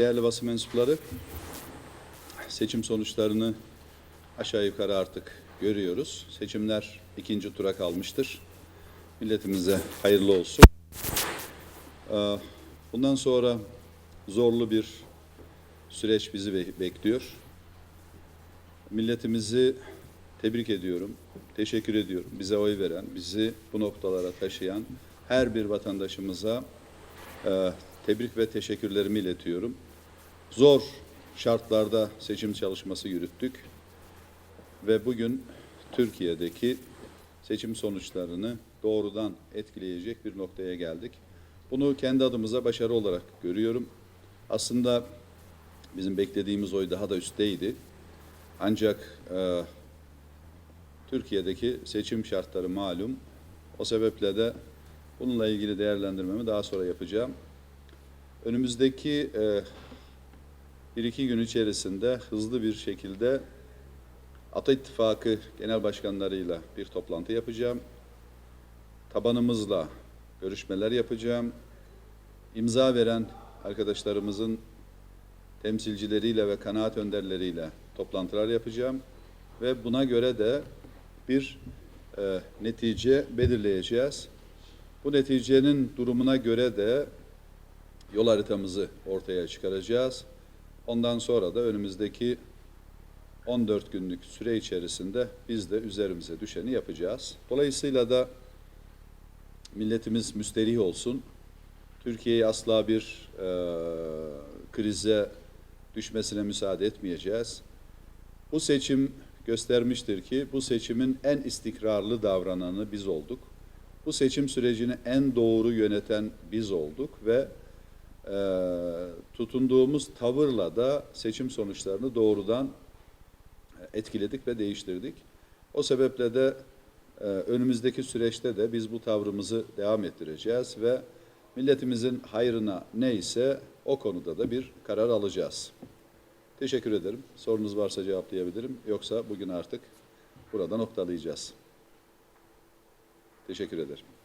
Değerli basın mensupları, seçim sonuçlarını aşağı yukarı artık görüyoruz. Seçimler ikinci tura kalmıştır. Milletimize hayırlı olsun. Ee, Bundan sonra zorlu bir süreç bizi be- bekliyor. Milletimizi tebrik ediyorum, teşekkür ediyorum. Bize oy veren, bizi bu noktalara taşıyan her bir vatandaşımıza e, tebrik ve teşekkürlerimi iletiyorum. Zor şartlarda seçim çalışması yürüttük ve bugün Türkiye'deki seçim sonuçlarını doğrudan etkileyecek bir noktaya geldik. Bunu kendi adımıza başarı olarak görüyorum. Aslında bizim beklediğimiz oy daha da üstteydi. Ancak e, Türkiye'deki seçim şartları malum. O sebeple de bununla ilgili değerlendirmemi daha sonra yapacağım. Önümüzdeki e, bir iki gün içerisinde hızlı bir şekilde Ata İttifakı Genel Başkanlarıyla bir toplantı yapacağım. Tabanımızla görüşmeler yapacağım. İmza veren arkadaşlarımızın temsilcileriyle ve kanaat önderleriyle toplantılar yapacağım. Ve buna göre de bir e, netice belirleyeceğiz. Bu neticenin durumuna göre de yol haritamızı ortaya çıkaracağız. Ondan sonra da önümüzdeki 14 günlük süre içerisinde biz de üzerimize düşeni yapacağız. Dolayısıyla da milletimiz müsterih olsun. Türkiye'yi asla bir e, krize düşmesine müsaade etmeyeceğiz. Bu seçim göstermiştir ki bu seçimin en istikrarlı davrananı biz olduk. Bu seçim sürecini en doğru yöneten biz olduk ve e, tutunduğumuz tavırla da seçim sonuçlarını doğrudan etkiledik ve değiştirdik. O sebeple de e, önümüzdeki süreçte de biz bu tavrımızı devam ettireceğiz ve milletimizin hayrına neyse o konuda da bir karar alacağız. Teşekkür ederim. Sorunuz varsa cevaplayabilirim. Yoksa bugün artık burada noktalayacağız. Teşekkür ederim.